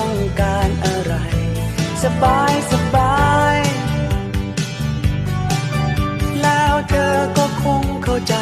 อง สบายสบาย แล้วเธอก็คงเข้าใจ